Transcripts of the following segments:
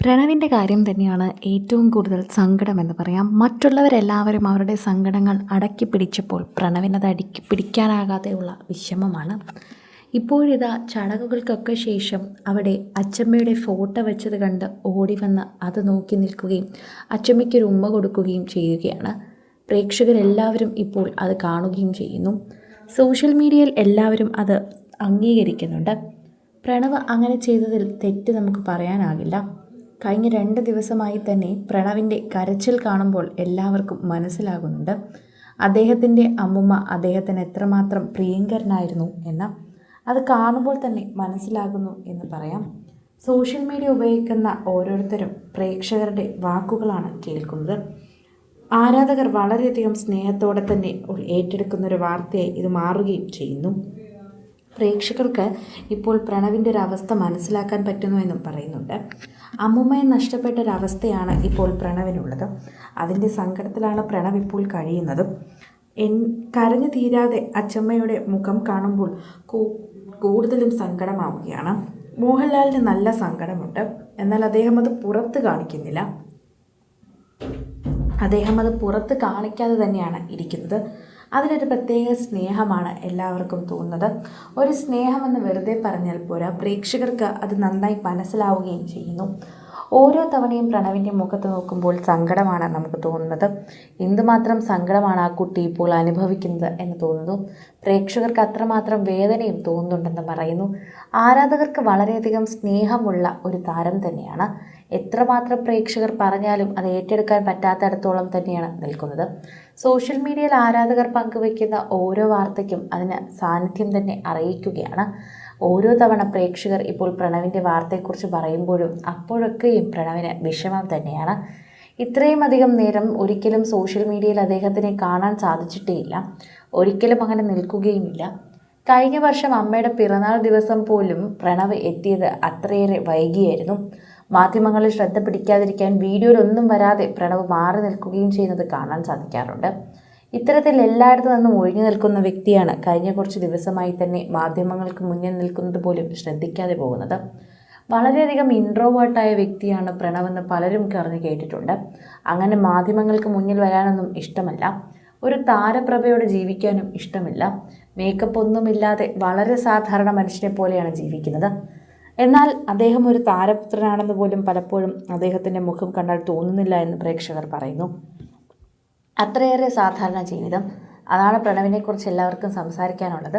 പ്രണവിന്റെ കാര്യം തന്നെയാണ് ഏറ്റവും കൂടുതൽ സങ്കടമെന്ന് പറയാം. മറ്റുള്ളവരെല്ലാവരും അവരുടെ സങ്കടങ്ങൾ അടക്കി പിടിച്ചപ്പോൾ പ്രണവിനത് അടുക്കി പിടിക്കാനാകാതെയുള്ള വിഷമമാണ്. ഇപ്പോഴിതാ ചടങ്ങുകൾക്കൊക്കെ ശേഷം അവിടെ അച്ചമ്മയുടെ ഫോട്ടോ വെച്ചത് കണ്ട് ഓടി വന്ന് അത് നോക്കി നിൽക്കുകയും അച്ചമ്മയ്ക്കൊരു ഉമ്മ കൊടുക്കുകയും ചെയ്യുകയാണ്. പ്രേക്ഷകരെല്ലാവരും ഇപ്പോൾ അത് കാണുകയും ചെയ്യുന്നു. സോഷ്യൽ മീഡിയയിൽ എല്ലാവരും അത് അംഗീകരിക്കുന്നുണ്ട്. പ്രണവ് അങ്ങനെ ചെയ്തതിൽ തെറ്റ് നമുക്ക് പറയാനാകില്ല. കഴിഞ്ഞ രണ്ട് ദിവസമായി തന്നെ പ്രണവിന്റെ കരച്ചിൽ കാണുമ്പോൾ എല്ലാവർക്കും മനസ്സിലാകുന്നുണ്ട്. അദ്ദേഹത്തിന്റെ അമ്മുമ്മ അദ്ദേഹത്തിന് എത്രമാത്രം പ്രിയങ്കരനായിരുന്നു എന്ന് അത് കാണുമ്പോൾ തന്നെ മനസ്സിലാകുന്നു എന്ന് പറയാം. സോഷ്യൽ മീഡിയ ഉപയോഗിക്കുന്ന ഓരോരുത്തരും പ്രേക്ഷകരുടെ വാക്കുകളാണ് കേൾക്കുന്നത്. ആരാധകർ വളരെയധികം സ്നേഹത്തോടെ തന്നെ ഏറ്റെടുക്കുന്ന ഒരു വാർത്തയായി ഇത് മാറുകയും ചെയ്യുന്നു. പ്രേക്ഷകർക്ക് ഇപ്പോൾ പ്രണവിന്റെ ഒരു അവസ്ഥ മനസ്സിലാക്കാൻ പറ്റുന്നുവെന്നും പറയുന്നുണ്ട്. അമ്മുമ്മയെ നഷ്ടപ്പെട്ട ഒരവസ്ഥയാണ് ഇപ്പോൾ പ്രണവിനുള്ളത്. അതിന്റെ സങ്കടത്തിലാണ് പ്രണവ് ഇപ്പോൾ കഴിയുന്നത്. എൻ കരഞ്ഞു തീരാതെ അച്ചമ്മയുടെ മുഖം കാണുമ്പോൾ കൂടുതലും സങ്കടമാവുകയാണ്. മോഹൻലാലിന് നല്ല സങ്കടമുണ്ട്. എന്നാൽ അദ്ദേഹം അത് പുറത്ത് കാണിക്കുന്നില്ല. അദ്ദേഹം അത് പുറത്ത് കാണിക്കാതെ തന്നെയാണ് ഇരിക്കുന്നത്. അതിനൊരു പ്രത്യേക സ്നേഹമാണ് എല്ലാവർക്കും തോന്നുന്നത്. ഒരു സ്നേഹമെന്ന് വെറുതെ പറഞ്ഞാൽ പോരാ പ്രേക്ഷകർക്ക് അത് നന്നായി മനസ്സിലാവുകയും ചെയ്യുന്നു. ഓരോ തവണയും പ്രണവിന്റെ മുഖത്ത് നോക്കുമ്പോൾ സങ്കടമാണ് നമുക്ക് തോന്നുന്നത്. എന്തുമാത്രം സങ്കടമാണ് ആ കുട്ടി ഇപ്പോൾ അനുഭവിക്കുന്നത് എന്ന് തോന്നുന്നു. പ്രേക്ഷകർക്ക് അത്രമാത്രം വേദനയും തോന്നുന്നുണ്ടെന്ന് പറയുന്നു. ആരാധകർക്ക് വളരെയധികം സ്നേഹമുള്ള ഒരു താരം തന്നെയാണ്. എത്രമാത്രം പ്രേക്ഷകർ പറഞ്ഞാലും അത് ഏറ്റെടുക്കാൻ പറ്റാത്തടത്തോളം തന്നെയാണ് നിൽക്കുന്നത്. സോഷ്യൽ മീഡിയയിൽ ആരാധകർ പങ്കുവയ്ക്കുന്ന ഓരോ വാർത്തയ്ക്കും അതിന് സാന്നിധ്യം തന്നെ അറിയിക്കുകയാണ്. ഓരോ തവണ പ്രേക്ഷകർ ഇപ്പോൾ പ്രണവിന്റെ വാർത്തയെക്കുറിച്ച് പറയുമ്പോഴും അപ്പോഴൊക്കെയും പ്രണവിന് വിഷമം തന്നെയാണ്. ഇത്രയും അധികം നേരം ഒരിക്കലും സോഷ്യൽ മീഡിയയിൽ അദ്ദേഹത്തിനെ കാണാൻ സാധിച്ചിട്ടേയില്ല. ഒരിക്കലും അങ്ങനെ നിൽക്കുകയുമില്ല. കഴിഞ്ഞ വർഷം അമ്മയുടെ പിറന്നാൾ ദിവസം പോലും പ്രണവ് എത്തിയത് അത്രയേറെ വൈകിയായിരുന്നു. മാധ്യമങ്ങളിൽ ശ്രദ്ധ പിടിക്കാതിരിക്കാൻ വീഡിയോയിലൊന്നും വരാതെ പ്രണവ് മാറി നിൽക്കുകയും ചെയ്യുന്നത് കാണാൻ സാധിക്കാറുണ്ട്. ഇത്തരത്തിൽ എല്ലായിടത്തു നിന്നും ഒഴിഞ്ഞു നിൽക്കുന്ന വ്യക്തിയാണ് കഴിഞ്ഞ കുറച്ച് ദിവസമായി തന്നെ മാധ്യമങ്ങൾക്ക് മുന്നിൽ നിൽക്കുന്നത് പോലും ശ്രദ്ധിക്കാതെ പോകുന്നത്. വളരെയധികം ഇൻട്രോവേർട്ടായ വ്യക്തിയാണ് പ്രണവെന്ന് പലരും കറിഞ്ഞു കേട്ടിട്ടുണ്ട്. അങ്ങനെ മാധ്യമങ്ങൾക്ക് മുന്നിൽ വരാനൊന്നും ഇഷ്ടമല്ല. ഒരു താരപ്രഭയോട് ജീവിക്കാനും ഇഷ്ടമില്ല. മേക്കപ്പ് ഒന്നുമില്ലാതെ വളരെ സാധാരണ മനുഷ്യനെ പോലെയാണ് ജീവിക്കുന്നത്. എന്നാൽ അദ്ദേഹം ഒരു താരപുത്രനാണെന്ന് പോലും പലപ്പോഴും അദ്ദേഹത്തിന്റെ മുഖം കണ്ടാൽ തോന്നുന്നില്ല എന്ന് പ്രേക്ഷകർ പറയുന്നു. അത്രയേറെ സാധാരണ ജീവിതം. അതാണ് പ്രണവിനെക്കുറിച്ച് എല്ലാവർക്കും സംസാരിക്കാനുള്ളത്.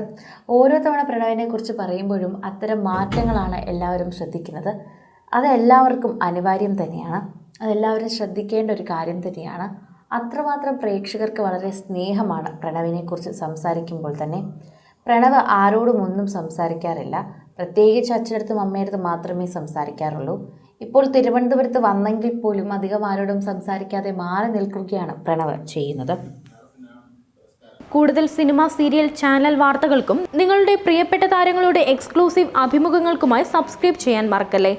ഓരോ തവണ പ്രണവിനെക്കുറിച്ച് പറയുമ്പോഴും അത്തരം മാറ്റങ്ങളാണ് എല്ലാവരും ശ്രദ്ധിക്കുന്നത്. അത് എല്ലാവർക്കും അനിവാര്യം തന്നെയാണ്. അതെല്ലാവരും ശ്രദ്ധിക്കേണ്ട ഒരു കാര്യം തന്നെയാണ്. അത്രമാത്രം പ്രേക്ഷകർക്ക് വളരെ സ്നേഹമാണ് പ്രണവിനെക്കുറിച്ച് സംസാരിക്കുമ്പോൾ തന്നെ. പ്രണവ് ആരോടും ഒന്നും സംസാരിക്കാറില്ല. പ്രത്യേകിച്ച് അച്ഛനടുത്തും അമ്മയടുത്തും മാത്രമേ സംസാരിക്കാറുള്ളൂ. ഇപ്പോൾ തിരുവനന്തപുരത്ത് വന്നെങ്കിൽ പോലും അധികം ആരോടും സംസാരിക്കാതെ മാറി നിൽക്കുകയാണ് പ്രണവ് ചെയ്യുന്നത്. കൂടുതൽ സിനിമ സീരിയൽ ചാനൽ വാർത്തകൾക്കും നിങ്ങളുടെ പ്രിയപ്പെട്ട താരങ്ങളുടെ എക്സ്ക്ലൂസീവ് അഭിമുഖങ്ങൾക്കുമായി സബ്സ്ക്രൈബ് ചെയ്യാൻ മറക്കല്ലേ?